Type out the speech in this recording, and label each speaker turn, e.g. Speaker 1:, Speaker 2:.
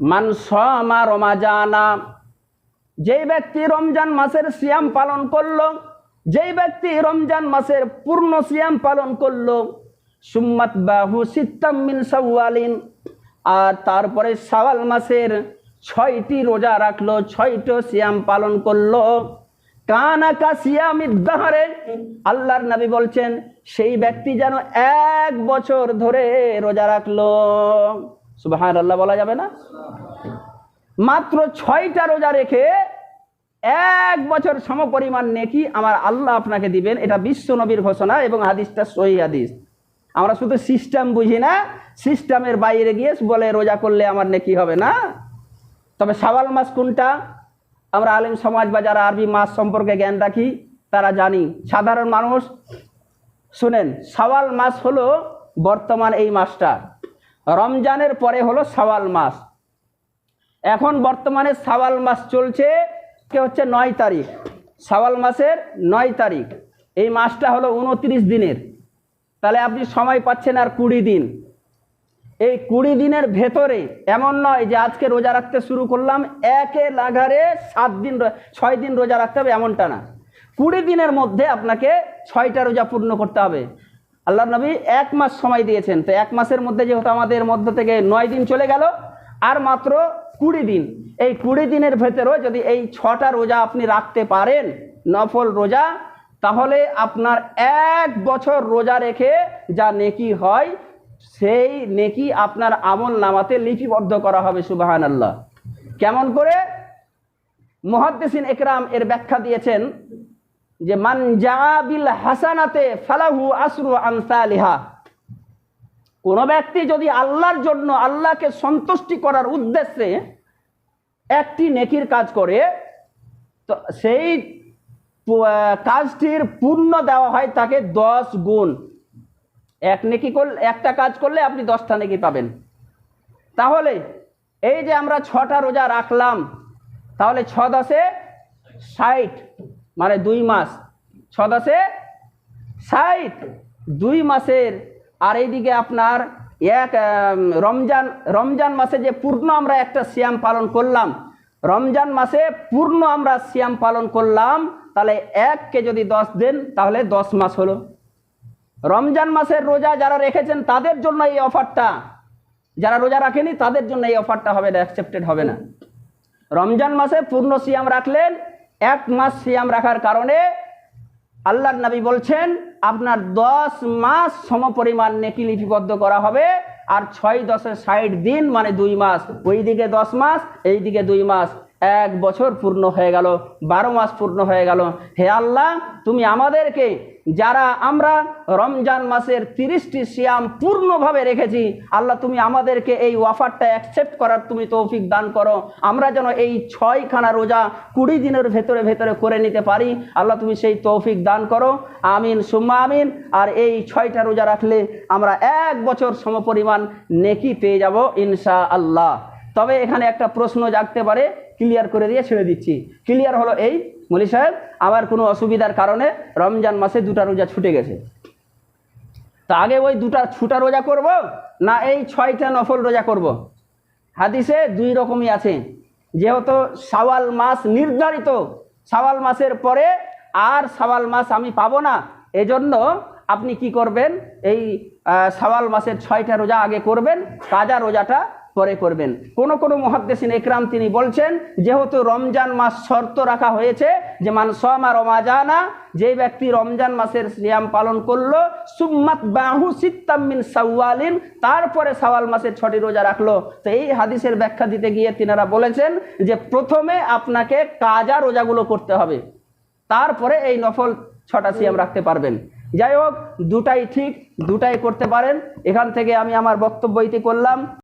Speaker 1: মান সমা রমাজানা। যেই ব্যক্তি রমজান মাসের সিয়াম পালন করল, যেই ব্যক্তি রমজান মাসের পূর্ণ সিয়াম পালন করল, সুম্মাত বাহু সিত্তাম মিন সাওয়ালিন। আর তারপরে সাওয়াল মাসের ছয়টি রোজা রাখল, ছয়টো সিয়াম পালন করল। কানাকা সিয়াম ইদ্দাহারে আল্লাহর নবী বলছেন, সেই ব্যক্তি যেন এক বছর ধরে রোজা রাখল। সুবাহান আল্লাহ বলা যাবে না? মাত্র ছয়টা রোজা রেখে এক বছর সমপরিমাণ নেকি আমার আল্লাহ আপনাকে দিবেন। এটা বিশ্ব নবীর ঘোষণা এবং হাদিসটা সহি হাদিস। আমরা শুধু সিস্টেম বুঝি না সিস্টেমের বাইরে গিয়ে বলে রোজা করলে আমার নেকি হবে না। তবে সাওয়াল মাস কোনটা? আমরা আলিম সমাজ বা যারা আরবি মাস সম্পর্কে জ্ঞান রাখি, তারা জানি। সাধারণ মানুষ, শুনেন, সাওয়াল মাস হলো বর্তমান এই মাসটা। রমজানের পরে হলো সাওয়াল মাস। এখন বর্তমানে সাওয়াল মাস চলছে কে হচ্ছে নয় তারিখ। সাওয়াল মাসের নয় তারিখ। এই মাসটা হলো উনত্রিশ দিনের। তাহলে আপনি সময় পাচ্ছেন আর কুড়ি দিন। এই কুড়ি দিনের ভেতরে এমন নয় যে আজকে রোজা রাখতে শুরু করলাম, একে লাগারে সাত দিন ছয় দিন রোজা রাখতে হবে এমনটা না। কুড়ি দিনের মধ্যে আপনাকে ছয়টা রোজা পূর্ণ করতে হবে। আল্লাহ নবী এক মাস সময় দিয়েছেন। তো এক মাসের মধ্যে যেহেতু আমাদের মধ্য থেকে নয় দিন চলে গেল, আর মাত্র কুড়ি দিন। এই কুড়ি দিনের ভেতরেও যদি এই ছটা রোজা আপনি রাখতে পারেন, নফল রোজা, তাহলে আপনার এক বছর রোজা রেখে যা নেকি হয়, সেই নেকি আপনার আমল নামাতে লিপিবদ্ধ করা হবে সুবাহান আল্লাহ কেমন করে? মুহাদ্দিসিন একরাম এর ব্যাখ্যা দিয়েছেন যে মান জাবিল হাসানাতে ফালাহু আসরু আনসালিহা কোনো ব্যক্তি যদি আল্লাহর জন্য আল্লাহকে সন্তুষ্টি করার উদ্দেশ্যে একটি নেকির কাজ করে, তো সেই কাজটির পূর্ণ দেওয়া হয় তাকে দশ গুণ। এক নেকি করলে, একটা কাজ করলে আপনি দশটা নেকি পাবেন। তাহলে এই যে আমরা ছটা রোজা রাখলাম, তাহলে ছ দশে ষাট। মানে দুই মাস। ছ দশে ষাট দুই মাসের। আর এইদিকে আপনার এক রমজান রমজান মাসে যে পূর্ণ আমরা একটা সিয়াম পালন করলাম, রমজান মাসে পূর্ণ আমরা সিয়াম পালন করলাম, তাহলে এককে যদি দশ দিন, তাহলে দশ মাস হলো। রমজান মাসের রোজা যারা রেখেছেন, তাদের জন্য এই অফারটা। যারা রোজা রাখেনি, তাদের জন্য এই অফারটা হবে না অ্যাকসেপ্টেড হবে না। রমজান মাসে পূর্ণ সিয়াম রাখলেন এক মাস সিয়াম রাখার কারণে আল্লাহর নবী বলছেন, আপনার দশ মাস সম পরিমাণ নেকি লিপিবদ্ধ করা হবে, আর ছয় দশে ষাট দিন মানে দুই মাস। ওই দিকে দশ মাস এই দিকে দুই মাস। এক বছর পূর্ণ হয়ে গেল, বারো মাস পূর্ণ হয়ে গেল। হে আল্লাহ, তুমি আমাদেরকে যারা আমরা রমজান মাসের তিরিশটি সিয়াম পূর্ণভাবে রেখেছি, আল্লাহ তুমি আমাদেরকে এই অফারটা অ্যাকসেপ্ট করার তুমি তৌফিক দান করো। আমরা যেন এই ছয়খানা রোজা কুড়ি দিনের ভেতরে ভেতরে করে নিতে পারি। আল্লাহ তুমি সেই তৌফিক দান করো। আমিন, সুম্মা আমিন। আর এই ছয়টা রোজা রাখলে আমরা এক বছর সমপরিমাণ নেকি পেয়ে যাব ইনশা আল্লাহ তবে এখানে একটা প্রশ্ন জাগতে পারে ক্লিয়ার করে দিয়ে ছেড়ে দিচ্ছি। ক্লিয়ার হলো এই, মলি সাহেব আমার কোনো অসুবিধার কারণে রমজান মাসে দুটা রোজা ছুটে গেছে। তা আগে ওই দুটা, ছুটা রোজা করব, না এই ছয়টা নফল রোজা করব। হাদিসে দুই রকমই আছে। যেহেতু সাওয়াল মাস নির্ধারিত, সাওয়াল মাসের পরে আর সাওয়াল মাস আমি পাবো না, এজন্য আপনি কি করবেন? এই সাওয়াল মাসের ছয়টা রোজা আগে করবেন কাজা রোজাটা পরে করবেন। কোন কোনো মহাদ্দেশিন একরাম তিনি বলছেন, যেহেতু রমজান মাস শর্ত রাখা হয়েছে, যে মান সমা রমাজানা যে ব্যক্তি রমজান মাসের সিয়াম পালন করল, সুম্মাত বাহু সিত্তামিন সাওয়ালিন, তারপরে সাওয়াল মাসের ছটি রোজা রাখল। তো এই হাদিসের ব্যাখ্যা দিতে গিয়ে তিনারা বলেছেন যে, প্রথমে আপনাকে কাজা রোজাগুলো করতে হবে। তারপরে এই নফল ছটা সিয়াম রাখতে পারবেন। যাই হোক, দুটাই ঠিক, দুটাই করতে পারেন। এখান থেকে আমি আমার বক্তব্য ইতি করলাম।